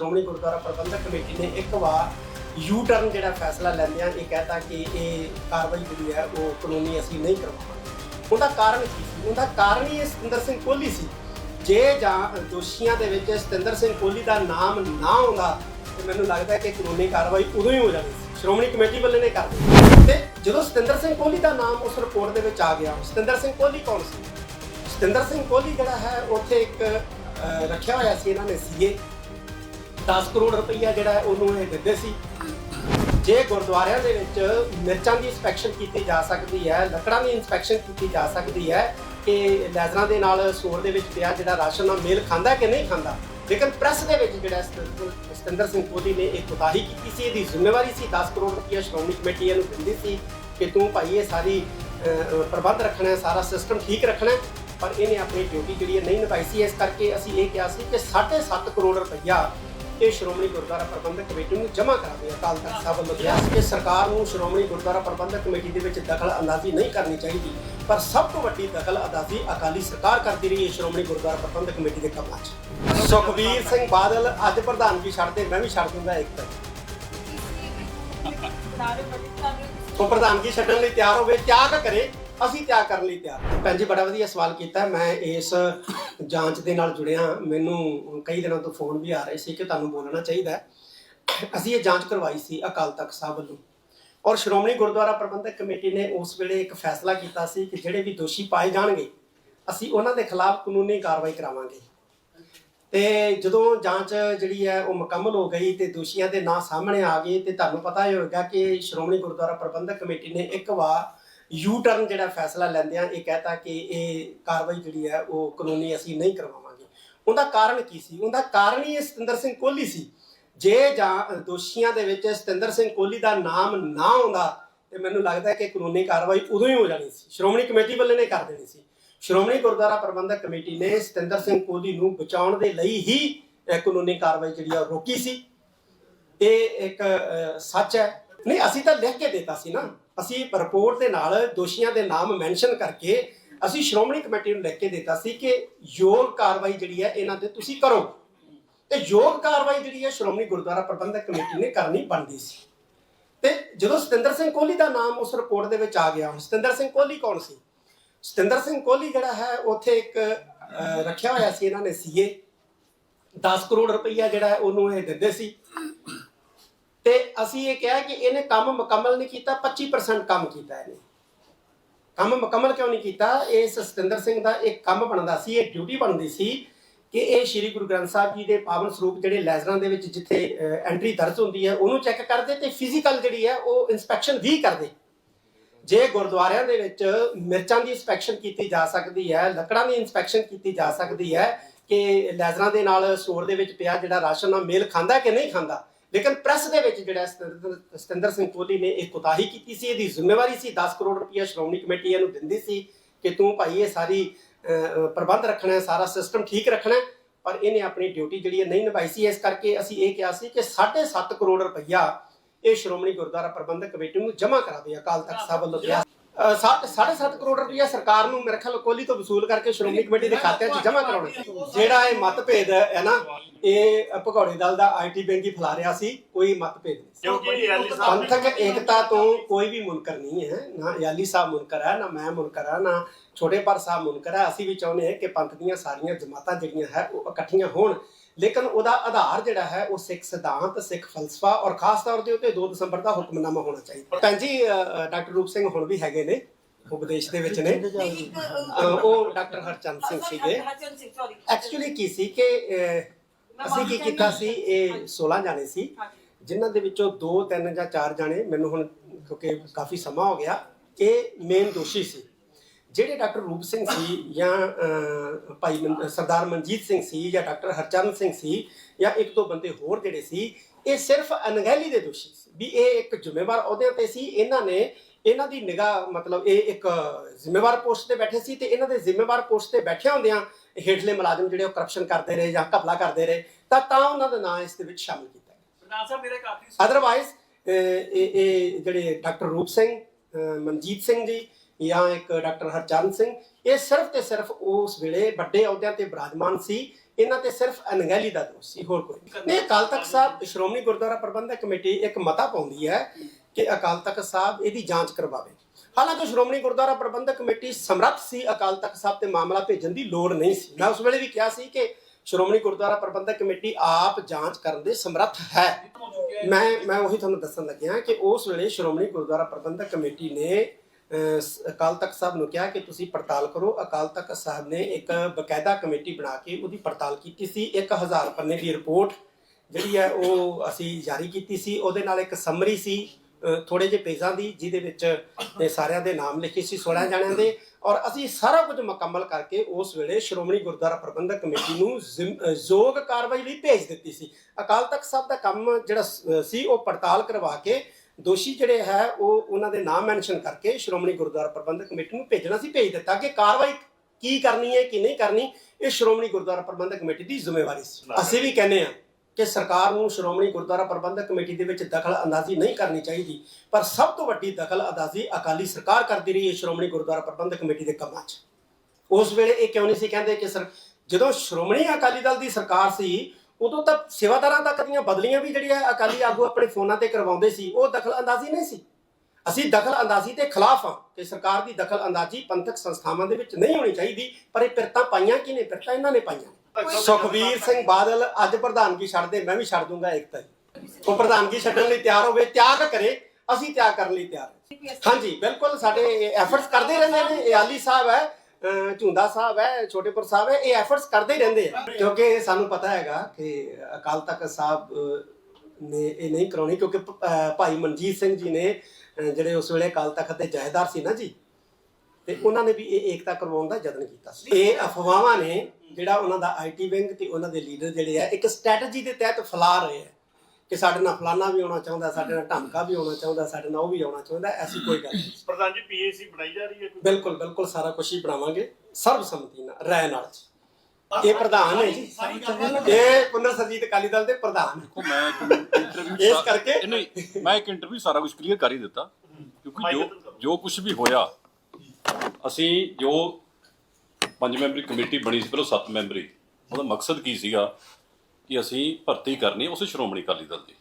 Shiromani Gurdwara Parbandhak committee ਨੇ ਇੱਕ ਵਾਰ U turn ਜਿਹੜਾ ਫੈਸਲਾ ਲੈਂਦਿਆਂ ਇਹ ਕਹਤਾ ਕਿ ਇਹ ਕਾਰਵਾਈ ਜਿਹੜੀ ਹੈ ਉਹ ਕਾਨੂੰਨੀ ਅਸੀਂ ਨਹੀਂ ਕਰਵਾਵਾਂਗੇ। ਉਹਦਾ ਕਾਰਨ ਕੀ ਸੀ? ਉਹਦਾ ਕਾਰਨ ਹੀ ਇਹ ਸਤਿੰਦਰ ਸਿੰਘ ਕੋਹਲੀ ਸੀ। ਜੇ ਜਾਂ ਦੋਸ਼ੀਆਂ ਦੇ ਵਿੱਚ ਸਤਿੰਦਰ ਸਿੰਘ ਕੋਹਲੀ ਦਾ ਨਾਮ ਨਾ ਆਉਂਦਾ, ਤੇ ਮੈਨੂੰ ਲੱਗਦਾ ਕਿ ਕਾਨੂੰਨੀ ਕਾਰਵਾਈ ਉਦੋਂ ਹੀ ਹੋ ਜਾਣੀ ਸੀ। ਸ਼੍ਰੋਮਣੀ ਕਮੇਟੀ ਵੱਲੋਂ ਨੇ ਕਰ ਦਿੱਤੀ। ਤੇ ਜਦੋਂ ਸਤਿੰਦਰ ਸਿੰਘ ਕੋਹਲੀ ਦਾ ਨਾਮ ਉਸ ਰਿਪੋਰਟ ਦੇ ਵਿੱਚ ਆ ਗਿਆ, ਸਤਿੰਦਰ ਸਿੰਘ ਕੋਹਲੀ ਕੌਣ ਸੀ? ਸਤਿੰਦਰ ਸਿੰਘ ਕੋਹਲੀ ਜਿਹੜਾ ਹੈ, ਉੱਥੇ ਇੱਕ ਰੱਖਿਆ ਹੋਇਆ ਸੀ, ਇਹਨਾਂ ਨੇ ਸੀਏ। 10 ਕਰੋੜ ਰੁਪਈਆ ਜਿਹੜਾ ਹੈ ਉਹਨੂੰ ਇਹ ਦਿੰਦੇ ਸੀ। ਜੇ ਗੁਰਦੁਆਰਿਆਂ ਦੇ ਵਿੱਚ ਮਿਰਚਾਂ ਦੀ ਇਨਸਪੈਕਸ਼ਨ ਕੀਤੀ ਜਾ ਸਕਦੀ ਹੈ, ਲੱਕੜਾਂ ਦੀ ਇਨਸਪੈਕਸ਼ਨ ਕੀਤੀ ਜਾ ਸਕਦੀ ਹੈ ਕਿ ਲੈਜ਼ਰਾਂ ਦੇ ਨਾਲ ਸਟੋਰ ਦੇ ਵਿੱਚ ਪਿਆ ਜਿਹੜਾ ਰਾਸ਼ਨ ਨਾਲ ਮੇਲ ਖਾਂਦਾ ਕਿ ਨਹੀਂ ਖਾਂਦਾ? ਲੇਕਿਨ ਪ੍ਰੈਸ ਦੇ ਵਿੱਚ ਜਿਹੜਾ ਸਤਿੰਦਰ ਸਿੰਘ ਕੋਹਲੀ ਨੇ ਇੱਕ ਉਤਾਹੀ ਕੀਤੀ ਸੀ, ਇਹਦੀ ਜ਼ਿੰਮੇਵਾਰੀ ਸੀ 10 ਕਰੋੜ ਰੁਪਈਆ ਸ਼੍ਰੋਮਣੀ ਕਮੇਟੀ ਇਹਨੂੰ ਦਿੰਦੀ ਸੀ ਕਿ ਤੂੰ ਭਾਈ ਇਹ ਸਾਰੀ ਪ੍ਰਬੰਧ ਰੱਖਣਾ ਹੈ, ਸਾਰਾ ਸਿਸਟਮ ਠੀਕ ਰੱਖਣਾ ਪਰ ਇਹਨੇ ਆਪਣੀ ਡਿਊਟੀ ਜਿਹੜੀ ਹੈ ਨਹੀਂ ਨਿਭਾਈ ਸੀ, ਇਸ ਕਰਕੇ ਅਸੀਂ ਇਹ ਕਿਹਾ ਸੀ ਕਿ 7.5 ਕਰੋੜ ਰੁਪਈਆ ਇਹ ਸ਼੍ਰੋਮਣੀ ਗੁਰਦੁਆਰਾ ਪ੍ਰਬੰਧਕ ਕਮੇਟੀ ਨੂੰ ਜਮ੍ਹਾਂ ਕਰਾਵੇ। ਅਕਾਲ ਤਖਤ ਸਾਹਿਬ ਵੱਲੋਂ ਕਿਹਾ ਸੀ ਕਿ ਸਰਕਾਰ ਨੂੰ ਸ਼੍ਰੋਮਣੀ ਗੁਰਦੁਆਰਾ ਪ੍ਰਬੰਧਕ ਕਮੇਟੀ ਦੇ ਵਿੱਚ ਦਖਲ ਅੰਦਾਜ਼ੀ ਨਹੀਂ ਕਰਨੀ ਚਾਹੀਦੀ ਪਰ ਸਭ ਤੋਂ ਵੱਡੀ ਦਖਲ ਅੰਦਾਜ਼ੀ ਅਕਾਲੀ ਸਰਕਾਰ ਕਰਦੀ ਰਹੀ ਹੈ ਸ਼੍ਰੋਮਣੀ ਗੁਰਦੁਆਰਾ ਪ੍ਰਬੰਧਕ ਕਮੇਟੀ ਦੇ ਕੰਮਾਂ 'ਚ। ਸੁਖਬੀਰ ਸਿੰਘ ਬਾਦਲ ਅੱਜ ਪ੍ਰਧਾਨਗੀ ਛੱਡਦੇ ਮੈਂ ਵੀ ਛੱਡ ਦਿੰਦਾ ਇੱਕ ਤਾਂ ਉਹ ਪ੍ਰਧਾਨਗੀ ਛੱਡਣ ਲਈ ਤਿਆਰ ਹੋਵੇ ਤਿਆਗ ਕਰੇ। ਅਸੀਂ ਤਿਆਰ ਕਰਨ ਲਈ ਤਿਆਰ ਭੈਣ ਜੀ, ਬੜਾ ਵਧੀਆ ਸਵਾਲ ਕੀਤਾ। ਮੈਂ ਇਸ ਜਾਂਚ ਦੇ ਨਾਲ ਜੁੜਿਆ। ਮੈਨੂੰ ਕਈ ਦਿਨਾਂ ਤੋਂ ਫੋਨ ਵੀ ਆ ਰਹੇ ਸੀ ਕਿ ਤੁਹਾਨੂੰ ਬੋਲਣਾ ਚਾਹੀਦਾ ਹੈ। ਅਸੀਂ ਇਹ ਜਾਂਚ ਕਰਵਾਈ ਸੀ ਅਕਾਲ ਤਖਤ ਸਾਹਿਬ ਵੱਲੋਂ। ਔਰ ਸ਼੍ਰੋਮਣੀ ਗੁਰਦੁਆਰਾ ਪ੍ਰਬੰਧਕ ਕਮੇਟੀ ਨੇ ਉਸ ਵੇਲੇ ਇੱਕ ਫੈਸਲਾ ਕੀਤਾ ਸੀ ਕਿ ਜਿਹੜੇ ਵੀ ਦੋਸ਼ੀ ਪਾਏ ਜਾਣਗੇ, ਅਸੀਂ ਉਹਨਾਂ ਦੇ ਖਿਲਾਫ ਕਾਨੂੰਨੀ ਕਾਰਵਾਈ ਕਰਾਵਾਂਗੇ। ਤੇ ਜਦੋਂ ਜਾਂਚ ਜਿਹੜੀ ਹੈ ਉਹ ਮੁਕੰਮਲ ਹੋ ਗਈ ਤੇ ਦੋਸ਼ੀਆਂ ਦੇ ਨਾਂ ਸਾਹਮਣੇ ਆ ਗਏ ਤੇ ਤੁਹਾਨੂੰ ਪਤਾ ਹੀ ਹੋਵੇਗਾ ਕਿ ਸ਼੍ਰੋਮਣੀ ਗੁਰਦੁਆਰਾ ਪ੍ਰਬੰਧਕ ਕਮੇਟੀ ਨੇ ਇੱਕ ਵਾਰ ਯੂ ਟਰਨ ਜਿਹੜਾ ਫੈਸਲਾ ਲੈਂਦੇ ਲੈਂਦਿਆਂ ਇਹ ਕਹਤਾ ਕਿ ਇਹ ਕਾਰਵਾਈ ਜਿਹੜੀ ਹੈ, ਉਹ ਕਾਨੂੰਨੀ ਅਸੀਂ ਨਹੀਂ ਕਰਵਾਵਾਂਗੇ। ਉਹਦਾ ਕਾਰਨ ਕੀ ਸੀ? ਉਹਦਾ ਕਾਰਨ ਹੀ ਇਹ ਸਤਿੰਦਰ ਸਿੰਘ ਕੋਹਲੀ ਸੀ। ਜੇ ਜਾਂ ਦੋਸ਼ੀਆਂ ਦੇ ਵਿੱਚ ਸਤਿੰਦਰ ਸਿੰਘ ਕੋਹਲੀ ਦਾ ਨਾਮ ਨਾ ਆਉਂਦਾ, ਤੇ ਮੈਨੂੰ ਲੱਗਦਾ ਕਿ ਕਾਨੂੰਨੀ ਕਾਰਵਾਈ ਉਦੋਂ ਹੀ ਹੋ ਜਾਣੀ ਸੀ। ਸ਼੍ਰੋਮਣੀ ਕਮੇਟੀ ਵੱਲੋਂ ਨੇ ਕਰ ਦੇਣੀ ਸੀ। ਸ਼੍ਰੋਮਣੀ ਗੁਰਦੁਆਰਾ ਪ੍ਰਬੰਧਕ ਕਮੇਟੀ ਨੇ ਸਤਿੰਦਰ ਸਿੰਘ ਕੋਹਲੀ ਨੂੰ ਬਚਾਉਣ ਦੇ ਲਈ ਹੀ ਕਾਨੂੰਨੀ ਕਾਰਵਾਈ ਜਿਹੜੀ ਆ, ਉਹ ਰੋਕੀ ਸੀ। ਇਹ ਇੱਕ ਸੱਚ ਹੈ। ਨਹੀਂ, ਅਸੀਂ ਤਾਂ ਲਿਖ ਕੇ ਦਿੱਤਾ ਸੀ ਨਾ। ਅਸੀਂ ਰਿਪੋਰਟ ਦੇ ਨਾਲ ਦੋਸ਼ੀਆਂ ਦੇ ਨਾਮ ਮੈਂਸ਼ਨ ਕਰਕੇ ਅਸੀਂ ਸ਼੍ਰੋਮਣੀ ਕਮੇਟੀ ਨੂੰ ਲਿਖ ਕੇ ਦਿੱਤਾ ਸੀ ਕਿ ਯੋਗ ਕਾਰਵਾਈ ਜਿਹੜੀ ਹੈ ਇਹਨਾਂ ਤੇ ਤੁਸੀਂ ਕਰੋ। ਤੇ ਯੋਗ ਕਾਰਵਾਈ ਜਿਹੜੀ ਹੈ ਸ਼੍ਰੋਮਣੀ ਗੁਰਦੁਆਰਾ ਪ੍ਰਬੰਧਕ ਕਮੇਟੀ ਨੇ ਕਰਨੀ ਬਣਦੀ ਸੀ। ਤੇ ਜਦੋਂ ਸਤਿੰਦਰ ਸਿੰਘ ਕੋਹਲੀ ਦਾ ਨਾਮ ਉਸ ਰਿਪੋਰਟ ਦੇ ਵਿੱਚ ਆ ਗਿਆ ਸਤਿੰਦਰ ਸਿੰਘ ਕੋਹਲੀ ਕੌਣ ਸੀ? ਸਤਿੰਦਰ ਸਿੰਘ ਕੋਹਲੀ ਜਿਹੜਾ ਹੈ ਉੱਥੇ ਇੱਕ ਰੱਖਿਆ ਹੋਇਆ ਸੀ, ਇਹਨਾਂ ਨੇ ਸੀਏ। 10 ਕਰੋੜ ਰੁਪਈਆ ਜਿਹੜਾ ਉਹਨੂੰ ਇਹ ਦਿੰਦੇ ਸੀ। ਤੇ ਅਸੀਂ ਇਹ ਕਿਹਾ ਕਿ ਇਹਨੇ ਕੰਮ ਮੁਕੰਮਲ ਨਹੀਂ ਕੀਤਾ 25% ਕੰਮ ਕੀਤਾ ਇਹਨੇ। ਕੰਮ ਮੁਕੰਮਲ ਕਿਉਂ ਨਹੀਂ ਕੀਤਾ? ਇਹ ਸਤਿੰਦਰ ਸਿੰਘ ਦਾ ਇੱਕ ਕੰਮ ਬਣਦਾ ਸੀ, ਇਹ ਡਿਊਟੀ ਬਣਦੀ ਸੀ ਕਿ ਇਹ ਸ੍ਰੀ ਗੁਰੂ ਗ੍ਰੰਥ ਸਾਹਿਬ ਜੀ ਦੇ ਪਾਵਨ ਸਰੂਪ ਜਿਹੜੇ ਲੈਜ਼ਰਾਂ ਦੇ ਵਿੱਚ ਜਿੱਥੇ ਐਂਟਰੀ ਦਰਜ ਹੁੰਦੀ ਹੈ, ਉਹਨੂੰ ਚੈੱਕ ਕਰਦੇ ਤੇ ਫਿਜ਼ੀਕਲ ਜਿਹੜੀ ਹੈ, ਉਹ ਇਨਸਪੈਕਸ਼ਨ ਵੀ ਕਰਦੇ। ਜੇ ਗੁਰਦੁਆਰਿਆਂ ਦੇ ਵਿੱਚ ਮਿਰਚਾਂ ਦੀ ਇਨਸਪੈਕਸ਼ਨ ਕੀਤੀ ਜਾ ਸਕਦੀ ਹੈ, ਲੱਕੜਾਂ ਦੀ ਇਨਸਪੈਕਸ਼ਨ ਕੀਤੀ ਜਾ ਸਕਦੀ ਹੈ ਕਿ ਲੈਜ਼ਰਾਂ ਦੇ ਨਾਲ ਸਟੋਰ ਦੇ ਵਿੱਚ ਪਿਆ ਜਿਹੜਾ ਰਾਸ਼ਨ ਨਾਲ ਮੇਲ ਖਾਂਦਾ ਕਿ ਨਹੀਂ ਖਾਂਦਾ? ਲੇਕਿਨ ਪ੍ਰੈਸ ਦੇ ਵਿੱਚ ਜਿਹੜਾ ਸਤਿੰਦਰ ਸਿੰਘ ਕੋਹਲੀ ਨੇ ਇੱਕ ਉਤਾਹੀ ਕੀਤੀ ਸੀ ਇਹਦੀ ਜ਼ਿੰਮੇਵਾਰੀ ਸੀ 10 ਕਰੋੜ ਰੁਪਈਆ ਸ਼੍ਰੋਮਣੀ ਕਮੇਟੀ ਇਹਨੂੰ ਦਿੰਦੀ ਸੀ ਕਿ ਤੂੰ ਭਾਈ ਇਹ ਸਾਰੀ ਪ੍ਰਬੰਧ ਰੱਖਣਾ ਹੈ ਸਾਰਾ ਸਿਸਟਮ ਠੀਕ ਰੱਖਣਾ ਹੈ ਪਰ ਇਹਨੇ ਆਪਣੀ ਡਿਊਟੀ ਜਿਹੜੀ ਹੈ ਨਹੀਂ ਨਿਭਾਈ ਸੀ। ਇਸ ਕਰਕੇ ਅਸੀਂ ਇਹ ਕਿਹਾ ਸੀ ਕਿ 7.5 ਕਰੋੜ ਰੁਪਈਆ ਇਹ ਸ਼੍ਰੋਮਣੀ ਗੁਰਦੁਆਰਾ ਪ੍ਰਬੰਧਕ ਕਮੇਟੀ ਨੂੰ ਜਮ੍ਹਾਂ ਕਰਾਵੇ ਅਕਾਲ ਤਖਤ ਸਾਹਿਬ ਵੱਲੋਂ ਕਿਹਾ ਅਹ, ਸੱਤ- ਸਾਢੇ 7 ਕਰੋੜ ਰੁਪਈਆ ਸਰਕਾਰ ਨੂੰ ਮੇਰੇ ਖਿਆਲ ਕੋਹਲੀ ਤੋਂ ਵਸੂਲ ਕਰਕੇ ਸ਼੍ਰੋਮਣੀ ਕਮੇਟੀ ਦੇ ਖਾਤਿਆਂ 'ਚ ਜਮ੍ਹਾਂ ਕਰਾਉਣਾ ਜਿਹੜਾ ਇਹ ਮਤਭੇਦ ਹੈ ਨਾ ਇਹ ਭਗੌੜੇ ਦਲ ਦਾ ਆਈਟੀ ਬੈਂਕ ਹੀ ਫੈਲਾ ਰਿਹਾ ਸੀ ਕੋਈ ਮਤਭੇਦ ਨਹੀਂ। ਕਿਉਂਕਿ ਪੰਥਕ ਏਕਤਾ ਤੋਂ ਕੋਈ ਵੀ ਮੁਨਕਰ ਨਹੀਂ ਹੈ ਨਾ ਯਾਲੀ ਸਾਹਿਬ ਮੁਨਕਰ ਹੈ ਨਾ ਮੈਂ ਮੁਨਕਰ ਹਾਂ ਨਾ ਛੋਟੇ ਪਰ ਸਾਹਿਬ ਮੁਨਕਰ ਹੈ। ਅਸੀਂ ਵੀ ਚਾਹੁੰਦੇ ਹਾਂ ਕਿ ਪੰਥ ਦੀਆਂ ਸਾਰੀਆਂ ਜਮਾਤਾਂ ਜਿਹੜੀਆਂ ਹੈ ਉਹ ਇਕੱਠੀਆਂ ਹੋਣ। ਲੇਕਿਨ ਉਹਦਾ ਆਧਾਰ ਜਿਹੜਾ ਹੈ ਉਹ ਸਿੱਖ ਸਿਧਾਂਤ ਸਿੱਖ ਫਲਸਫਾ ਔਰ ਖਾਸ ਤੌਰ ਤੇ ਉੱਤੇ 2 ਦਸੰਬਰ ਦਾ ਹੁਕਮਨਾਮਾ ਹੋਣਾ ਚਾਹੀਦਾ। ਭੈਣ ਜੀ ਡਾਕਟਰ ਰੂਪ ਸਿੰਘ ਹੁਣ ਵੀ ਹੈਗੇ ਨੇ ਉਪਦੇਸ਼ ਦੇ ਵਿੱਚ ਨੇ। ਉਹ ਡਾਕਟਰ ਹਰਚੰਦ ਸਿੰਘ ਸੀਗੇ। ਐਕਚੁਅਲੀ ਕੀ ਸੀ ਕਿ ਅਸੀਂ ਕੀ ਕੀਤਾ ਸੀ ਇਹ 16 ਜਾਣੇ ਸੀ ਜਿਨ੍ਹਾਂ ਦੇ ਵਿੱਚੋਂ 2 3 ਜਾਂ 4 ਜਾਣੇ ਮੈਨੂੰ ਹੁਣ ਕਿਉਂਕਿ ਕਾਫੀ ਸਮਾਂ ਹੋ ਗਿਆ ਇਹ ਮੇਨ ਦੋਸ਼ੀ ਸੀ। ਜਿਹੜੇ ਡਾਕਟਰ ਰੂਪ ਸਿੰਘ ਸੀ ਜਾਂ ਭਾਈ ਸਰਦਾਰ ਮਨਜੀਤ ਸਿੰਘ ਸੀ ਜਾਂ ਡਾਕਟਰ ਹਰਚੰਦ ਸਿੰਘ ਸੀ ਜਾਂ ਇੱਕ ਦੋ ਬੰਦੇ ਹੋਰ ਜਿਹੜੇ ਸੀ ਇਹ ਸਿਰਫ ਅਣਗਹਿਲੀ ਦੇ ਦੋਸ਼ੀ ਸੀ। ਵੀ ਇਹ ਇੱਕ ਜ਼ਿੰਮੇਵਾਰ ਅਹੁਦਿਆਂ ਤੇ ਸੀ ਇਹਨਾਂ ਨੇ ਇਹਨਾਂ ਦੀ ਨਿਗਾਹ ਮਤਲਬ ਇਹ ਇੱਕ ਜ਼ਿੰਮੇਵਾਰ ਪੋਸਟ ਤੇ ਬੈਠੇ ਸੀ ਤੇ ਇਹਨਾਂ ਦੇ ਜ਼ਿੰਮੇਵਾਰ ਪੋਸਟ ਤੇ ਬੈਠੇ ਹੁੰਦਿਆਂ ਹੇਠਲੇ ਮੁਲਾਜ਼ਮ ਜਿਹੜੇ ਉਹ ਕਰਪਸ਼ਨ ਕਰਦੇ ਰਹੇ ਜਾਂ ਘਪਲਾ ਕਰਦੇ ਰਹੇ ਤਾਂ ਤਾਂ ਉਹਨਾਂ ਦਾ ਨਾਂ ਇਸ ਦੇ ਵਿੱਚ ਸ਼ਾਮਿਲ ਕੀਤਾ ਗਿਆ। ਪ੍ਰਧਾਨ ਸਾਹਿਬ ਮੇਰੇ ਕਾਫੀ ਅਦਰਵਾਈਜ਼ ਇਹ ਇਹ ਜਿਹੜੇ ਡਾਕਟਰ ਰੂਪ ਸਿੰਘ ਮਨਜੀਤ ਸਿੰਘ ਜੀ ਜਾਂ ਇੱਕ ਡਾਕਟਰ ਹਰਚਰਨ ਸਿੰਘ, ਇਹ ਸਿਰਫ ਤੇ ਸਿਰਫ ਉਸ ਵੇਲੇ ਵੱਡੇ ਅਹੁਦਿਆਂ ਤੇ ਬਿਰਾਜਮਾਨ ਸੀ। ਇਹਨਾਂ ਤੇ ਸਿਰਫ ਅਣਗਹਿਲੀ ਦਾ ਦੋਸ਼ ਸੀ, ਹੋਰ ਕੋਈ ਨਹੀਂ। ਅਕਾਲ ਤਖਤ ਸਾਹਿਬ, ਸ਼੍ਰੋਮਣੀ ਗੁਰਦੁਆਰਾ ਪ੍ਰਬੰਧਕ ਕਮੇਟੀ ਇੱਕ ਮਤਾ ਪਾਉਂਦੀ ਹੈ ਕਿ ਅਕਾਲ ਤਖਤ ਸਾਹਿਬ ਇਹਦੀ ਜਾਂਚ ਕਰਵਾਵੇ। ਹਾਲਾਂਕਿ ਸ਼੍ਰੋਮਣੀ ਗੁਰਦੁਆਰਾ ਪ੍ਰਬੰਧਕ ਕਮੇਟੀ ਸਮਰੱਥ ਸੀ, ਅਕਾਲ ਤਖਤ ਸਾਹਿਬ ਤੇ ਮਾਮਲਾ ਭੇਜਣ ਦੀ ਲੋੜ ਨਹੀਂ ਸੀ। ਮੈਂ ਉਸ ਵੇਲੇ ਵੀ ਕਿਹਾ ਸੀ ਕਿ ਸ਼੍ਰੋਮਣੀ ਗੁਰਦੁਆਰਾ ਪ੍ਰਬੰਧਕ ਕਮੇਟੀ ਆਪ ਜਾਂਚ ਕਰਨ ਦੇ ਸਮਰੱਥ ਹੈ। ਮੈਂ ਮੈਂ ਉਹੀ ਤੁਹਾਨੂੰ ਦੱਸਣ ਲੱਗਿਆ ਕਿ ਉਸ ਵੇਲੇ ਸ਼੍ਰੋਮਣੀ ਗੁਰਦੁਆਰਾ ਪ੍ਰਬੰਧਕ ਕਮੇਟੀ ਨੇ ਅਕਾਲ ਤਖਤ ਸਾਹਿਬ ਨੂੰ ਕਿਹਾ ਕਿ ਤੁਸੀਂ ਪੜਤਾਲ ਕਰੋ। ਅਕਾਲ ਤਖਤ ਸਾਹਿਬ ਨੇ ਇੱਕ ਬਕਾਇਦਾ ਕਮੇਟੀ ਬਣਾ ਕੇ ਉਹਦੀ ਪੜਤਾਲ ਕੀਤੀ ਸੀ। 1000 ਪੰਨੇ ਦੀ ਰਿਪੋਰਟ ਜਿਹੜੀ ਹੈ ਉਹ ਅਸੀਂ ਜਾਰੀ ਕੀਤੀ ਸੀ। ਉਹਦੇ ਨਾਲ ਇੱਕ ਸਮਰੀ ਸੀ ਥੋੜੇ ਜਿਹੇ ਪੇਜਾਂ ਦੀ, ਜਿਹਦੇ ਵਿੱਚ ਸਾਰਿਆਂ ਦੇ ਨਾਮ ਲਿਖੇ ਸੀ 16 ਜਣਿਆਂ ਦੇ। ਔਰ ਅਸੀਂ ਸਾਰਾ ਕੁਝ ਮੁਕੰਮਲ ਕਰਕੇ ਉਸ ਵੇਲੇ ਸ਼੍ਰੋਮਣੀ ਗੁਰਦੁਆਰਾ ਪ੍ਰਬੰਧਕ ਕਮੇਟੀ ਨੂੰ ਜ਼ਿੰਮ- ਯੋਗ ਕਾਰਵਾਈ ਲਈ ਭੇਜ ਦਿੱਤੀ ਸੀ। ਅਕਾਲ ਤਖਤ ਸਾਹਿਬ ਦਾ ਕੰਮ ਜਿਹੜਾ ਸੀ, ਉਹ ਪੜਤਾਲ ਕਰਵਾ ਕੇ ਦੋਸ਼ੀ ਜਿਹੜੇ ਹੈ ਉਹ ਉਹਨਾਂ ਦੇ ਨਾਮ ਮੈਂਸ਼ਨ ਕਰਕੇ ਸ਼੍ਰੋਮਣੀ ਗੁਰਦੁਆਰਾ ਪ੍ਰਬੰਧਕ ਕਮੇਟੀ ਨੂੰ ਭੇਜਣਾ ਸੀ ਭੇਜ ਦਿੱਤਾ ਕਿ ਕਾਰਵਾਈ ਕੀ ਕਰਨੀ ਹੈ ਕਿ ਨਹੀਂ ਕਰਨੀ ਇਹ ਸ਼੍ਰੋਮਣੀ ਗੁਰਦੁਆਰਾ ਪ੍ਰਬੰਧਕ ਕਮੇਟੀ ਦੀ ਜ਼ਿੰਮੇਵਾਰੀ ਸੀ। ਅਸੀਂ ਵੀ ਕਹਿੰਦੇ ਆ ਕਿ ਸਰਕਾਰ ਨੂੰ ਸ਼੍ਰੋਮਣੀ ਗੁਰਦੁਆਰਾ ਪ੍ਰਬੰਧਕ ਕਮੇਟੀ ਦੇ ਵਿੱਚ ਦਖਲ ਅੰਦਾਜ਼ੀ ਨਹੀਂ ਕਰਨੀ ਚਾਹੀਦੀ ਪਰ ਸਭ ਤੋਂ ਵੱਡੀ ਦਖਲ ਅੰਦਾਜ਼ੀ ਅਕਾਲੀ ਸਰਕਾਰ ਕਰਦੀ ਰਹੀ ਹੈ ਸ਼੍ਰੋਮਣੀ ਗੁਰਦੁਆਰਾ ਪ੍ਰਬੰਧਕ ਕਮੇਟੀ ਦੇ ਕੰਮਾਂ 'ਚ। ਉਸ ਵੇਲੇ ਇਹ ਕਿਉਂ ਨਹੀਂ ਸੀ ਕਹਿੰਦੇ ਕਿ ਸਰ ਜਦੋਂ ਸ਼੍ਰੋਮਣੀ ਅਕਾਲੀ ਦਲ ਦੀ ਸਰਕਾਰ ਸੀ ਉਦੋਂ ਤਾਂ ਸੇਵਾਦਾਰਾਂ ਤੱਕ ਦੀਆਂ ਬਦਲੀਆਂ ਵੀ ਜਿਹੜੀਆਂ ਅਕਾਲੀ ਆਗੂ ਆਪਣੇ ਫੋਨਾਂ ਤੇ ਕਰਵਾਉਂਦੇ ਸੀ ਉਹ ਦਖਲ ਅੰਦਾਜ਼ੀ ਨਹੀਂ ਸੀ। ਅਸੀਂ ਦਖਲ ਅੰਦਾਜ਼ੀ ਦੇ ਖਿਲਾਫ ਹਾਂ ਕਿ ਸਰਕਾਰ ਦੀ ਦਖਲ ਅੰਦਾਜ਼ੀ ਪੰਥਕ ਸੰਸਥਾਵਾਂ ਦੇ ਵਿੱਚ ਨਹੀਂ ਹੋਣੀ ਚਾਹੀਦੀ ਪਰ ਇਹ ਪਿਰਤਾਂ ਪਾਈਆਂ ਕਿਨੇ ਪਿਰਤਾਂ ਇਹਨਾਂ ਨੇ ਪਾਈਆਂ ਸੁਖਬੀਰ ਸਿੰਘ ਬਾਦਲ ਅੱਜ ਪ੍ਰਧਾਨਗੀ ਛੱਡਦੇ ਮੈਂ ਵੀ ਛੱਡ ਦੂੰਗਾ ਇੱਕ ਤਾਂ ਉਹ ਪ੍ਰਧਾਨਗੀ ਛੱਡਣ ਲਈ ਤਿਆਰ ਹੋਵੇ ਤਿਆਗ ਕਰੇ ਅਸੀਂ ਤਿਆਗ ਕਰਨ ਲਈ ਤਿਆਰ ਹਾਂਜੀ ਬਿਲਕੁਲ ਸਾਡੇ ਐਫਰਟਸ ਕਰਦੇ ਰਹਿੰਦੇ ਨੇ ਇਹ ਆਲੀ ਸਾਹਿਬ ਹੈ ਅਹ ਝੁੰਦਾ ਸਾਹਿਬ ਹੈ ਛੋਟੇਪੁਰ ਸਾਹਿਬ ਹੈ ਇਹ ਐਫਰਟਸ ਕਰਦੇ ਹੀ ਰਹਿੰਦੇ ਆ। ਕਿਉਂਕਿ ਸਾਨੂੰ ਪਤਾ ਹੈਗਾ ਕਿ ਅਕਾਲ ਤਖਤ ਸਾਹਿਬ ਅਹ, ਨੇ ਇਹ ਨਹੀਂ ਕਰਾਉਣੀ ਕਿਉਂਕਿ ਭ- ਅਹ, ਭਾਈ ਮਨਜੀਤ ਸਿੰਘ ਜੀ ਨੇ ਅਹ, ਜਿਹੜੇ ਉਸ ਵੇਲੇ ਅਕਾਲ ਤਖਤ ਦੇ ਜਾਇਦਾਰ ਸੀ ਨਾ ਜੀ ਤੇ ਉਹਨਾਂ ਨੇ ਵੀ ਇਹ ਏਕਤਾ ਕਰਵਾਉਣ ਦਾ ਯਤਨ ਕੀਤਾ ਸੀ। ਇਹ ਅਫਵਾਹਾਂ ਨੇ ਜਿਹੜਾ ਉਹਨਾਂ ਦਾ ਆਈਟੀ ਵਿੰਗ ਤੇ ਉਹਨਾਂ ਦੇ ਲੀਡਰ ਜਿਹੜੇ ਆ ਇੱਕ ਸਟ੍ਰੈਟਜੀ ਦੇ ਤਹਿਤ ਫੈਲਾ ਰਹੇ ਆ। ਕਿ ਸਾਡੇ ਨਾਲ ਫਲਾਨਾ ਵੀ ਆਉਣਾ ਚਾਹੁੰਦਾ ਸਾਡੇ ਨਾਲ ਢਮਕਾ ਵੀ ਆਉਣਾ ਚਾਹੁੰਦਾ ਸਾਡੇ ਨਾਲ ਉਹ ਵੀ ਆਉਣਾ ਚਾਹੁੰਦਾ ਐਸੀ ਕੋਈ ਗੱਲ ਨਹੀਂ। ਪ੍ਰਧਾਨ ਜੀ ਪੀਏਸੀ ਬਣਾਈ ਜਾ ਰਹੀ ਹੈ ਕੋਈ? ਬਿਲਕੁਲ ਬਿਲਕੁਲ ਸਾਰਾ ਕੁਝ ਹੀ ਬਣਾਵਾਂਗੇ ਸਰਬਸੰਮਤੀ ਨਾਲ ਰਾਏ ਨਾਲ ਜੀ। ਇਹ ਪ੍ਰਧਾਨ ਹੈ ਜੀ। ਇਹ ਪੁਨਰ ਸਰਜੀਤ ਅਕਾਲੀ ਦਲ ਦੇ ਪ੍ਰਧਾਨ ਹੈ ਦੇਖੋ ਮੈਂ ਇੱਕ ਇੰਟਰਵਿਊ ਇਸ ਕਰਕੇ- ਨਹੀਂ ਮੈਂ ਇੱਕ ਇੰਟਰਵਿਊ ਸਾਰਾ ਕੁਝ ਕਲੀਅਰ ਕਰ ਹੀ ਦਿੱਤਾ। ਕਿਉਂਕਿ ਜੋ ਜੋ ਕੁਝ ਵੀ ਹੋਇਆ ਅਸੀਂ ਜੋ ਪੰਜ ਮੈਂਬਰੀ ਕਮੇਟੀ ਬਣੀ ਸੀ ਪਹਿਲਾਂ ਸੱਤ ਮੈਂਬਰੀ ਉਹਦਾ ਮਕਸਦ ਕੀ ਸੀਗਾ? ਕਿ ਅਸੀਂ ਭਰਤੀ ਕਰਨੀ ਉਸ ਸ਼੍ਰੋਮਣੀ ਅਕਾਲੀ ਦਲ ਦੀ।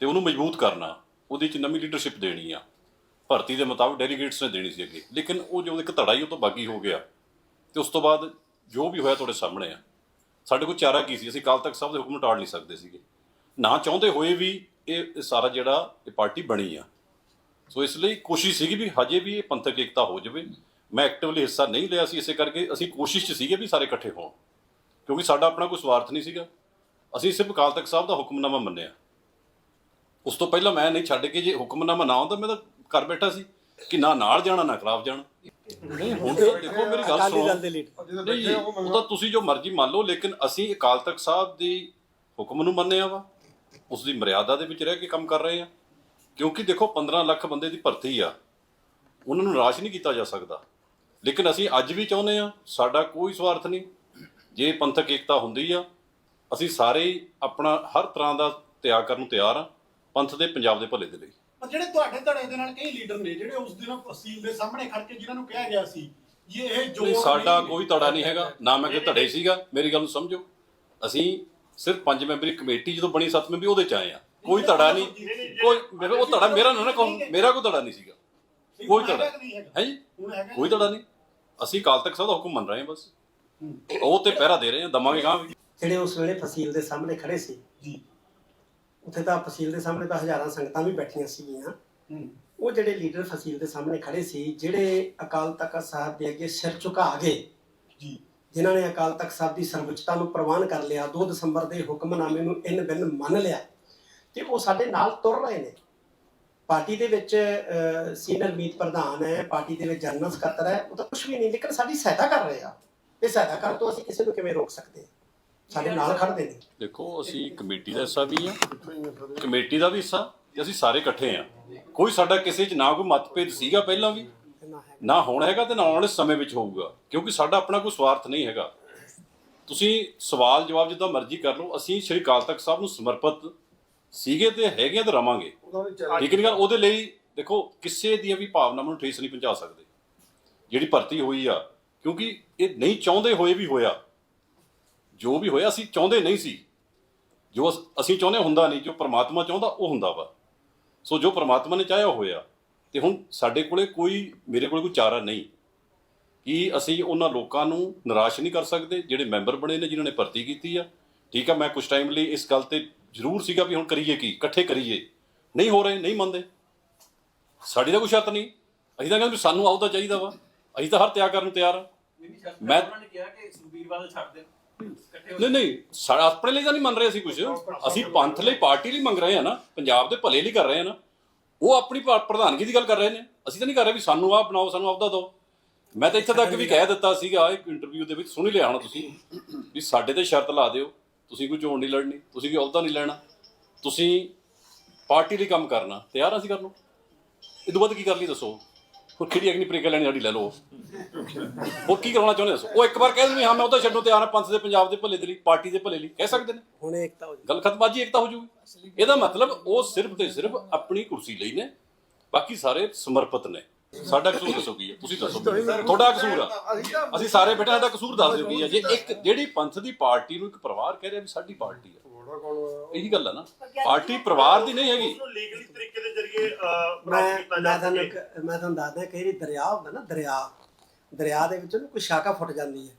ਤੇ ਉਹਨੂੰ ਮਜ਼ਬੂਤ ਕਰਨਾ ਉਹਦੇ ਚ ਨਵੀਂ ਲੀਡਰਸ਼ਿਪ ਦੇਣੀ ਆ। ਭਰਤੀ ਦੇ ਮੁਤਾਬਕ ਡੈਲੀਗੇਟਸ ਨੇ ਦੇਣੀ ਸੀ ਅੱਗੇ। ਲੇਕਿਨ ਉਹ ਜੋ ਇੱਕ ਧੜਾ ਹੀ ਉਹ ਤੋਂ ਬਾਗੀ ਹੋ ਗਿਆ। ਤੇ ਉਸ ਤੋਂ ਬਾਅਦ ਜੋ ਵੀ ਹੋਇਆ ਤੁਹਾਡੇ ਸਾਹਮਣੇ ਆ। ਸਾਡੇ ਕੋਲ ਚਾਰਾ ਕੀ ਸੀ? ਅਸੀਂ ਕੱਲ ਤੱਕ ਸਭ ਦੇ ਹੁਕਮ ਟਾੜ ਨਹੀਂ ਸਕਦੇ ਸੀਗੇ। ਨਾ ਚਾਹੁੰਦੇ ਹੋਏ ਵੀ ਇਹ ਸਾਰਾ ਜਿਹੜਾ ਇਹ ਪਾਰਟੀ ਬਣੀ ਆ। ਸੋ ਇਸ ਲਈ ਕੋਸ਼ਿਸ਼ ਸੀਗੀ ਵੀ ਹਜੇ ਵੀ ਇਹ ਪੰਥਕ ਏਕਤਾ ਹੋ ਜਾਵੇ। ਮੈਂ ਐਕਟਿਵਲੀ ਹਿੱਸਾ ਨਹੀਂ ਲਿਆ ਸੀ ਇਸੇ ਕਰਕੇ ਅਸੀਂ ਕੋਸ਼ਿਸ਼ 'ਚ ਸੀਗੇ ਵੀ ਸਾਰੇ ਇਕੱਠੇ ਹੋਣ। ਕਿਉਂਕਿ ਸਾਡਾ ਆਪਣਾ ਕੋਈ ਸਵਾਰਥ ਨਹੀਂ ਸੀਗਾ। ਅਸੀਂ ਸਿਰਫ ਅਕਾਲ ਤਖਤ ਸਾਹਿਬ ਦਾ ਹੁਕਮਨਾਮਾ ਮੰਨਿਆ। ਉਸ ਤੋਂ ਪਹਿਲਾਂ ਮੈਂ ਨਹੀਂ ਛੱਡ ਕੇ ਜੇ ਹੁਕਮਨਾਮਾ ਨਾ ਹੁੰਦਾ ਮੈਂ ਤਾਂ ਘਰ ਬੈਠਾ ਸੀ ਕਿ ਨਾ ਨਾਲ ਜਾਣਾ ਨਾ ਖਿਲਾਫ ਜਾਣਾ। ਨਹੀਂ ਹੁਣ ਤਾਂ ਦੇਖੋ ਮੇਰੀ ਗੱਲ ਸੁਣੋ। ਨਹੀਂ ਉਹ ਤਾਂ ਤੁਸੀਂ ਜੋ ਮਰਜ਼ੀ ਮੰਨ ਲਓ ਲੇਕਿਨ ਅਸੀਂ ਅਕਾਲ ਤਖਤ ਸਾਹਿਬ ਦੀ ਹੁਕਮ ਨੂੰ ਮੰਨਿਆ ਵਾ। ਉਸ ਦੀ ਮਰਿਆਦਾ ਦੇ ਵਿੱਚ ਰਹਿ ਕੇ ਕੰਮ ਕਰ ਰਹੇ ਆ। ਕਿਉਂਕਿ ਦੇਖੋ 15 ਲੱਖ ਬੰਦੇ ਦੀ ਭਰਤੀ ਆ। ਉਹਨਾਂ ਨੂੰ ਨਿਰਾਸ਼ ਨਹੀਂ ਕੀਤਾ ਜਾ ਸਕਦਾ। ਲੇਕਿਨ ਅਸੀਂ ਅੱਜ ਵੀ ਚਾਹੁੰਦੇ ਆ ਸਾਡਾ ਕੋਈ ਸਵਾਰਥ ਨਹੀਂ। ਜੇ ਪੰਥਕ ਏਕਤਾ ਹੁੰਦੀ ਆ ਅਸੀਂ ਸਾਰੇ ਆਪਣਾ ਹਰ ਤਰ੍ਹਾਂ ਦਾ ਤਿਆਗ ਕਰਨ ਨੂੰ ਤਿਆਰ ਆ ਪੰਥ ਦੇ ਪੰਜਾਬ ਦੇ ਭਲੇ ਦੇ ਲਈ। ਪਰ ਜਿਹੜੇ ਤੁਹਾਡੇ ਧੜੇ ਦੇ ਨਾਲ ਕਈ ਲੀਡਰ ਨੇ ਜਿਹੜੇ ਉਸ ਦਿਨ ਤਹਿਸੀਲ ਦੇ ਸਾਹਮਣੇ ਖੜ ਕੇ ਜਿਨ੍ਹਾਂ ਨੂੰ ਕਿਹਾ ਗਿਆ ਸੀ ਜੀ ਇਹ ਜੋ ਸਾਡਾ ਕੋਈ ਧੜਾ ਨਹੀਂ ਹੈਗਾ ਨਾ ਮੈਂ ਕਿ ਧੜੇ ਸੀਗਾ ਮੇਰੀ ਗੱਲ ਨੂੰ ਸਮਝੋ। ਅਸੀਂ ਸਿਰਫ ਪੰਜ ਮੈਂਬਰੀ ਕਮੇਟੀ ਜਦੋਂ ਬਣੀ ਸੱਤ ਮੈਂਬਰੀ ਉਹਦੇ ਚ ਆਏ ਆ। ਕੋਈ ਧੜਾ ਨਹੀਂ ਕੋਈ ਮੇਰੇ ਉਹ ਧੜਾ ਮੇਰਾ ਨਾ ਨਾ ਕਹੋ ਮੇਰਾ ਕੋਈ ਧੜਾ ਨਹੀਂ ਸੀਗਾ। ਕੋਈ ਧੜਾ ਹੈ ਜੀ? ਕੋਈ ਧੜਾ ਨਹੀਂ। ਅਸੀਂ ਕਾਲ ਤੱਕ ਸਭ ਦਾ ਹੁਕਮ ਮੰਨ ਰਹੇ ਹਾਂ ਬਸ। ਉਹ ਤੇ ਪਹਿਰਾ ਦੇ ਰਹੇ ਹਾਂ ਦਮਾਂਗੇ ਗਾਂ ਵੀ। ਜਿਹੜੇ ਉਸ ਵੇਲੇ ਫਸੀਲ ਦੇ ਸਾਹਮਣੇ ਖੜੇ ਸੀ ਜੀ। ਉੱਥੇ ਤਾਂ ਫਸੀਲ ਦੇ ਸਾਹਮਣੇ ਤਾਂ ਹਜ਼ਾਰਾਂ ਸੰਗਤਾਂ ਵੀ ਬੈਠੀਆਂ ਸੀਗੀਆਂ। ਹੂੰ। ਉਹ ਜਿਹੜੇ ਲੀਡਰ ਫਸੀਲ ਦੇ ਸਾਹਮਣੇ ਖੜੇ ਸੀ ਜਿਹੜੇ ਅਕਾਲ ਤਖਤ ਸਾਹਿਬ ਦੇ ਅੱਗੇ ਸਿਰ ਝੁਕਾ ਗਏ ਜੀ। ਜਿਨ੍ਹਾਂ ਨੇ ਅਕਾਲ ਤਖਤ ਸਾਹਿਬ ਦੀ ਸਰਵਉੱਚਤਾ ਨੂੰ ਪ੍ਰਵਾਨ ਕਰ ਲਿਆ 2 ਦਸੰਬਰ ਦੇ ਹੁਕਮਨਾਮੇ ਨੂੰ ਇਨ ਬਿਨ ਮੰਨ ਲਿਆ। ਤੇ ਉਹ ਸਾਡੇ ਨਾਲ ਤੁਰ ਰਹੇ ਨੇ। ਪਾਰਟੀ ਦੇ ਵਿੱਚ ਸੀਨੀਅਰ ਮੀਤ ਪ੍ਰਧਾਨ ਹੈ ਪਾਰਟੀ ਦੇ ਵਿੱਚ ਜਨਰਲ ਸਕੱਤਰ ਹੈ ਉਹ ਤਾਂ ਕੁਝ ਵੀ ਨਹੀਂ ਲੇਕਿਨ ਸਾਡੀ ਸਹਾਇਤਾ ਕਰ ਰਹੇ ਆ। ਇਹ ਸਹਾਇਤਾ ਕਰਨ ਤੋਂ ਅਸੀਂ ਕਿਸੇ ਨੂੰ ਕਿਵੇਂ ਰੋਕ ਸਕਦੇ? ਹਾਂ? ਸਾਡੇ ਨਾਲ ਖੜਦੇ ਨੇ ਦੇਖੋ ਅਸੀਂ ਕਮੇਟੀ ਦਾ ਹਿੱਸਾ ਵੀ ਆ ਕਮੇਟੀ ਦਾ ਵੀ ਹਿੱਸਾ ਤੇ ਅਸੀਂ ਸਾਰੇ ਇਕੱਠੇ ਆ ਕੋਈ ਸਾਡਾ ਕਿਸੇ 'ਚ ਨਾ ਕੋਈ ਮਤਭੇਦ ਸੀਗਾ ਪਹਿਲਾਂ ਵੀ? ਨਾ ਹੁਣ ਹੈਗਾ ਤੇ ਨਾ ਆਉਣ ਵਾਲੇ ਸਮੇਂ ਵਿੱਚ ਹੋਊਗਾ। ਕਿਉਂਕਿ ਸਾਡਾ ਆਪਣਾ ਕੋਈ ਸਵਾਰਥ ਨਹੀਂ ਹੈਗਾ। ਤੁਸੀਂ ਸਵਾਲ ਜਵਾਬ ਜਿੱਦਾਂ ਮਰਜ਼ੀ ਕਰ ਲਓ। ਅਸੀਂ ਸ਼੍ਰੀ ਅਕਾਲ ਤਖਤ ਸਾਹਿਬ ਨੂੰ ਸਮਰਪਿਤ ਸੀਗੇ ਤੇ ਹੈਗੇ ਆ ਤੇ ਰਵਾਂਗੇ। ਠੀਕ ਨਹੀਂ ਗੱਲ? ਉਹਦੇ ਲਈ ਦੇਖੋ ਕਿਸੇ ਦੀਆਂ ਵੀ ਭਾਵਨਾਵਾਂ ਨੂੰ ਠੇਸ ਨਹੀਂ ਪਹੁੰਚਾ ਸਕਦੇ। ਜਿਹੜੀ ਭਰਤੀ ਹੋਈ ਆ ਕਿਉਂਕਿ ਇਹ ਨਹੀਂ ਚਾਹੁੰਦੇ ਹੋਏ ਵੀ ਹੋਇਆ। ਜੋ ਵੀ ਹੋਇਆ, ਅਸੀਂ ਚਾਹੁੰਦੇ ਨਹੀਂ ਸੀ। ਜੋ ਅਸ- ਅਸੀਂ ਚਾਹੁੰਦੇ ਹੁੰਦਾ ਨਹੀਂ, ਜੋ ਪ੍ਰਮਾਤਮਾ ਚਾਹੁੰਦਾ, ਉਹ ਹੁੰਦਾ ਵਾ। ਸੋ ਜੋ ਪ੍ਰਮਾਤਮਾ ਨੇ ਚਾਹਿਆ ਹੋਇਆ, ਤੇ ਹੁਣ ਸਾਡੇ ਕੋਲੇ ਕੋਈ, ਮੇਰੇ ਕੋਲ ਕੋਈ ਚਾਰਾ ਨਹੀਂ। ਕਿ ਅਸੀਂ ਉਹਨਾਂ ਲੋਕਾਂ ਨੂੰ ਨਿਰਾਸ਼ ਨਹੀਂ ਕਰ ਸਕਦੇ, ਜਿਹੜੇ ਮੈਂਬਰ ਬਣੇ ਨੇ, ਜਿਨ੍ਹਾਂ ਨੇ ਭਰਤੀ ਕੀਤੀ ਆ? ਠੀਕ ਆ, ਮੈਂ ਕੁਝ ਟਾਈਮ ਲਈ ਇਸ ਗੱਲ ਤੇ ਜ਼ਰੂਰ ਸੀਗਾ ਵੀ ਹੁਣ ਕਰੀਏ ਕੀ? ਇਕੱਠੇ ਕਰੀਏ। ਨਹੀਂ ਹੋ ਰਹੇ, ਨਹੀਂ ਮੰਨਦੇ। ਸਾਡੀ ਤਾਂ ਕੋਈ ਸ਼ਰਤ ਨਹੀਂ। ਅਸੀਂ ਤਾਂ ਕਹਿੰਦੇ ਵੀ ਸਾਨੂੰ ਆਉਦਾ ਚਾਹੀਦਾ ਵਾ। ਅਸੀਂ ਤਾਂ ਹਰ ਤਿਆਗ ਕਰਨ ਨੂੰ ਤਿਆਰ ਆ। ਮੈਂ ਉਹਨਾਂ ਨੇ ਕਿਹਾ ਕਿ ਸੁਖਬੀਰ ਬਾਦਲ ਛੱਡ ਦੇ ਇਕੱਠੇ ਹੋ ਨਹੀਂ ਨਹੀਂ ਸਾ- ਆਪਣੇ ਲਈ ਤਾਂ ਨਹੀਂ ਮੰਨ ਰਹੇ ਅਸੀਂ ਕੁਝ ਅਸੀਂ ਪੰਥ ਲਈ ਪਾਰਟੀ ਲਈ ਮੰਗ ਰਹੇ ਹਾਂ ਨਾ। ਪੰਜਾਬ ਦੇ ਭਲੇ ਲਈ ਕਰ ਰਹੇ ਹਾਂ ਨਾ। ਉਹ ਆਪਣੀ ਪ੍ਰਧਾਨਗੀ ਦੀ ਗੱਲ ਕਰ ਰਹੇ ਨੇ। ਅਸੀਂ ਤਾਂ ਨਹੀਂ ਕਰ ਰਹੇ ਵੀ ਸਾਨੂੰ ਆਹ ਬਣਾਓ ਸਾਨੂੰ ਆਪਦਾ ਦਿਓ। ਮੈਂ ਤਾਂ ਇੱਥੇ ਤੱਕ ਵੀ ਕਹਿ ਦਿੱਤਾ ਸੀਗਾ ਇੱਕ ਇੰਟਰਵਿਊ ਦੇ ਵਿੱਚ ਸੁਣ ਹੀ ਲਿਆ ਹੋਣਾ ਤੁਸੀਂ ਵੀ ਸਾਡੇ ਤੇ ਸ਼ਰਤ ਲਾ ਦਿਓ। ਤੁਸੀਂ ਕੋਈ ਚੋਣ ਨਹੀਂ ਲੜਨੀ ਤੁਸੀਂ ਕੋਈ ਅਹੁਦਾ ਨਹੀਂ ਲੈਣਾ। ਤੁਸੀਂ ਪਾਰਟੀ ਲਈ ਕੰਮ ਕਰਨਾ। ਤਿਆਰ ਅਸੀਂ ਕਰਨ ਨੂੰ? ਇਹ ਤੋਂ ਬਾਅਦ ਕੀ ਕਰ ਲਈ ਦੱਸੋ? ਹੋਰ ਕਿਹੜੀ ਅਗਨੀ ਪ੍ਰੀਖਿਆ ਲੈਣੀ ਸਾਡੀ? ਲੈ ਲਓ। ਹੋਰ ਕੀ ਕਰਾਉਣਾ ਚਾਹੁੰਦੇ ਦੱਸੋ? ਉਹ ਇੱਕ ਵਾਰ ਕਹਿ ਦਿੰਦੇ ਹਾਂ ਮੈਂ ਉਹ ਤਾਂ ਛੱਡੋ ਤਿਆਰ ਹਾਂ ਪੰਥ ਦੇ ਪੰਜਾਬ ਦੇ ਭਲੇ ਦੇ ਲਈ ਪਾਰਟੀ ਦੇ ਭਲੇ ਲਈ। ਕਹਿ ਸਕਦੇ ਨੇ? ਹੁਣ ਏਕਤਾ ਹੋ ਗੱਲ ਖਤਮਾਜੀ ਏਕਤਾ ਹੋ ਜੂਗੀ ਇਹਦਾ ਮਤਲਬ ਉਹ ਸਿਰਫ ਤੇ ਸਿਰਫ ਆਪਣੀ ਕੁਰਸੀ ਲਈ ਨੇ। ਬਾਕੀ ਸਾਰੇ ਸਮਰਪਿਤ ਨੇ। ਸਾਡਾ ਕਸੂਰ ਦੱਸੋ ਕੀ ਹੈ? ਤੁਸੀਂ ਦੱਸੋ। ਤੁਹਾਡਾ ਕਸੂਰ ਆ। ਅਸੀਂ ਸਾਰੇ ਬੇਟਾ ਸਾਡਾ ਕਸੂਰ ਦੱਸ ਦਿਓ ਕੀ ਹੈ। ਜੇ ਇੱਕ ਜਿਹੜੀ ਪੰਥ ਦੀ ਪਾਰਟੀ ਨੂੰ ਇੱਕ ਪਰਿਵਾਰ ਕਹਿ ਰਿਹਾ ਵੀ ਸਾਡੀ ਪਾਰਟੀ ਹੈ। ਇਹੀ ਗੱਲ ਆ ਨਾ। ਪਾਰਟੀ ਪਰਿਵਾਰ ਦੀ ਨਹੀਂ ਹੈਗੀ। ਉਸ ਨੂੰ ਲੀਗਲੀ ਤਰੀਕੇ ਦੇ ਜ਼ਰੀਏ ਅਹ, ਮੈਂ ਪ੍ਰਾਪਤ ਕੀਤਾ ਜਾ ਮੈਂ ਤੁਹਾਨੂੰ ਸਕੇ ਇੱਕ- ਮੈਂ ਤੁਹਾਨੂੰ ਦੱਸਦਾ ਕਿ ਇਹ ਦਰਿਆ ਹੁੰਦਾ ਨਾ ਦਰਿਆ। ਦਰਿਆ ਦੇ ਵਿੱਚ ਨਾ ਕੋਈ ਸ਼ਾਖਾ ਫੁੱਟ ਜਾਂਦੀ ਹੈ।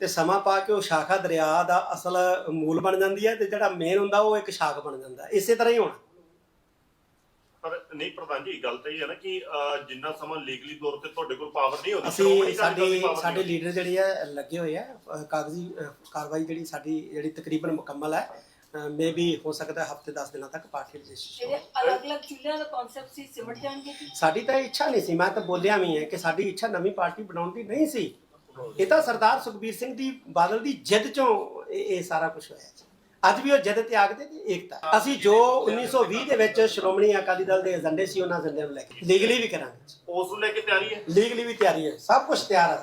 ਤੇ ਸਮਾਂ ਪਾ ਕੇ ਉਹ ਸ਼ਾਖਾ ਦਰਿਆ ਦਾ ਅਸਲ ਮੂਲ ਬਣ ਜਾਂਦੀ ਹੈ ਤੇ ਜਿਹੜਾ ਮੇਨ ਹੁੰਦਾ ਉਹ ਇੱਕ ਸ਼ਾਖ ਬਣ ਜਾਂਦਾ। ਇਸੇ ਤਰ੍ਹਾਂ ਹੀ ਹੋਣਾ। ਨਹੀਂ ਪ੍ਰਧਾਨ ਜੀ ਗੱਲ ਤਾਂ ਇਹ ਹੈ ਨਾ ਕਿ ਜਿੰਨਾ ਸਮਾਂ ਲੀਗਲੀ ਤੌਰ ਤੇ ਤੁਹਾਡੇ ਕੋਲ ਪਾਵਰ ਨਹੀਂ ਹੁੰਦੀ ਅਸੀਂ ਸਾਡੇ ਸਾਡੇ। ਲੀਡਰ ਜਿਹੜੇ ਆ ਲੱਗੇ ਹੋਏ ਆ ਕਾਗਜ਼ੀ ਕਾਰਵਾਈ ਜਿਹੜੀ ਸਾਡੀ ਜਿਹੜੀ ਤਕਰੀਬਨ ਮੁਕੰਮਲ ਹੈ ਮੇ ਵੀ ਹੋ ਸਕਦਾ ਹਫ਼ਤੇ 10 ਦਿਨਾਂ ਤੱਕ ਪਾਰਟੀ ਰਜਿਸਟ੍ਰੇਸ਼ਨ ਜਿਹੜੇ ਅਲੱਗ-ਅਲੱਗ ਚੁੱਲ੍ਹਿਆਂ ਦਾ ਕਨਸੈਪਟ ਸੀ ਸਿਮਟ ਜਾਣਗੇ ਸਾਡੀ ਤਾਂ ਇੱਛਾ ਨਹੀਂ ਸੀ ਮੈਂ ਤਾਂ ਬੋਲਿਆ ਵੀ ਹੈ ਕਿ ਸਾਡੀ ਇੱਛਾ ਨਵੀਂ ਪਾਰਟੀ ਬਣਾਉਣ ਦੀ ਨਹੀਂ ਸੀ। ਇਹ ਤਾਂ ਸਰਦਾਰ ਸੁਖਬੀਰ ਸਿੰਘ ਦੀ ਬਾਦਲ ਦੀ ਜਿੱਦ ਚੋਂ ਇਹ ਸਾਰਾ ਕੁਝ ਹੋਇਆ ਜੀ। ਅੱਜ ਵੀ ਉਹ ਜਿੱਦ ਤਿਆਗ ਦੇ ਤੇ ਏਕਤਾ। ਅਸੀਂ ਜੋ 1920 ਦੇ ਵਿੱਚ ਸ਼੍ਰੋਮਣੀ ਅਕਾਲੀ ਦਲ ਦੇ ਏਜੰਡੇ ਸੀ ਉਹਨਾਂ ਏਜੰਡਿਆਂ ਨੂੰ ਲੈ ਕੇ। ਲੀਗਲੀ ਵੀ ਕਰਾਂਗੇ। ਉਸ ਨੂੰ ਲੈ ਕੇ ਤਿਆਰੀ ਹੈ? ਲੀਗਲੀ ਵੀ ਤਿਆਰੀ ਹੈ। ਸਭ ਕੁਝ ਤਿਆਰ ਹੈ